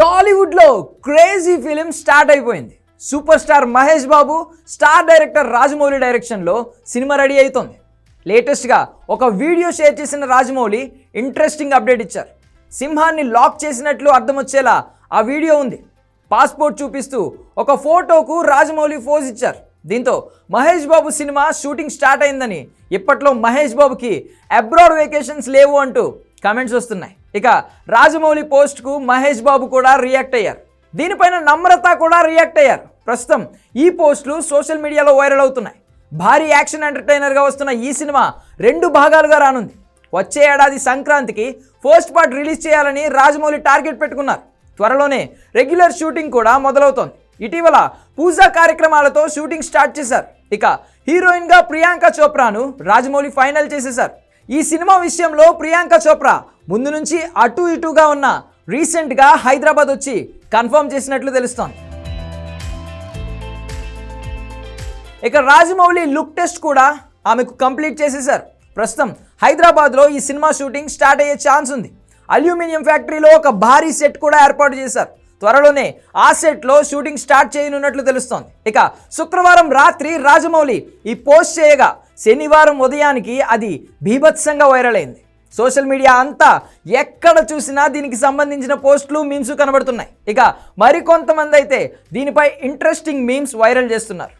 టాలీవుడ్లో crazy film start అయిపోయింది. Super star Mahesh Babu star director Rajamouli డైరెక్షన్లో cinema ready అవుతోంది. లేటెస్ట్గా ఒక వీడియో షేర్ చేసిన రాజమౌళి ఇంట్రెస్టింగ్ అప్డేట్ ఇచ్చారు. సింహాన్ని లాక్ చేసినట్లు అర్థమొచ్చేలా ఆ వీడియో ఉంది. పాస్పోర్ట్ చూపిస్తూ ఒక ఫోటోకు రాజమౌళి ఫోజ్ ఇచ్చారు. దీంతో Mahesh Babu cinema shooting start అయిందని ఇప్పట్లో మహేష్ బాబుకి అబ్రాడ్ వెకేషన్స్ లేవు అంటూ కామెంట్స్ వస్తున్నాయి. ఇక రాజమౌళి పోస్ట్కు మహేష్ బాబు కూడా రియాక్ట్ అయ్యారు. దీనిపైన నమ్రత కూడా రియాక్ట్ అయ్యారు. ప్రస్తుతం ఈ పోస్టులు సోషల్ మీడియాలో వైరల్ అవుతున్నాయి. భారీ యాక్షన్ ఎంటర్టైనర్గా వస్తున్న ఈ సినిమా రెండు భాగాలుగా రానుంది. వచ్చే ఏడాది సంక్రాంతికి ఫస్ట్ పార్ట్ రిలీజ్ చేయాలని రాజమౌళి టార్గెట్ పెట్టుకున్నారు. త్వరలోనే రెగ్యులర్ షూటింగ్ కూడా మొదలవుతోంది. ఇటీవల పూజా కార్యక్రమాలతో షూటింగ్ స్టార్ట్ చేశారు. ఇక హీరోయిన్గా ప్రియాంక చోప్రాను రాజమౌళి ఫైనల్ చేసేశారు. ఈ సినిమా విషయంలో ప్రియాంక చోప్రా ముందు నుంచి అటు ఇటుగా ఉన్న రీసెంట్గా హైదరాబాద్ వచ్చి కన్ఫర్మ్ చేసినట్లు తెలుస్తోంది. ఇక రాజమౌళి లుక్ టెస్ట్ కూడా ఆమెకు కంప్లీట్ చేసేశారు. ప్రస్తుతం హైదరాబాద్లో ఈ సినిమా షూటింగ్ స్టార్ట్ అయ్యే ఛాన్స్ ఉంది. అల్యూమినియం ఫ్యాక్టరీలో ఒక భారీ సెట్ కూడా ఏర్పాటు చేశారు. త్వరలోనే ఆ సెట్లో షూటింగ్ స్టార్ట్ చేయనున్నట్లు తెలుస్తోంది. ఇక శుక్రవారం రాత్రి రాజమౌళి ఈ పోస్ట్ చేయగా శనివారం ఉదయానికి అది బీభత్సంగా వైరల్ అయింది. సోషల్ మీడియా అంతా ఎక్కడ చూసినా దీనికి సంబంధించిన పోస్టులు మీమ్స్ కనబడుతున్నాయి. ఇక మరికొంతమంది అయితే దీనిపై ఇంట్రెస్టింగ్ మీమ్స్ వైరల్ చేస్తున్నారు.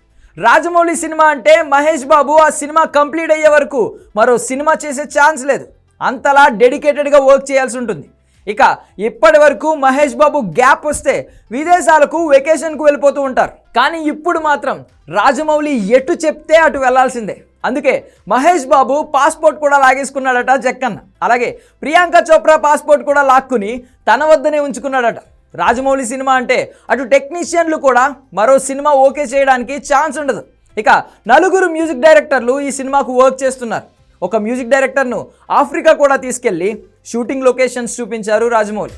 రాజమౌళి సినిమా అంటే మహేష్ బాబు ఆ సినిమా కంప్లీట్ అయ్యే వరకు మరో సినిమా చేసే ఛాన్స్ లేదు. అంతలా డెడికేటెడ్గా వర్క్ చేయాల్సి ఉంటుంది. ఇక ఇప్పటి వరకు మహేష్ బాబు గ్యాప్ వస్తే విదేశాలకు వెకేషన్కు వెళ్ళిపోతూ ఉంటారు. కానీ ఇప్పుడు మాత్రం రాజమౌళి ఎటు చెప్తే అటు వెళ్ళాల్సిందే. అందుకే మహేష్ బాబు పాస్పోర్ట్ కూడా లాగేసుకున్నాడట జక్కన్న అలాగే ప్రియాంక చోప్రా పాస్పోర్ట్ కూడా లాక్కుని తన వద్దనే ఉంచుకున్నాడట. రాజమౌళి సినిమా అంటే అటు టెక్నీషియన్లు కూడా మరో సినిమా ఓకే చేయడానికి ఛాన్స్ ఉండదు. ఇక నలుగురు మ్యూజిక్ డైరెక్టర్లు ఈ సినిమాకు వర్క్ చేస్తున్నారు. ఒక మ్యూజిక్ డైరెక్టర్ను ఆఫ్రికా కూడా తీసుకెళ్ళి షూటింగ్ లొకేషన్స్ చూపించారు రాజమౌళి.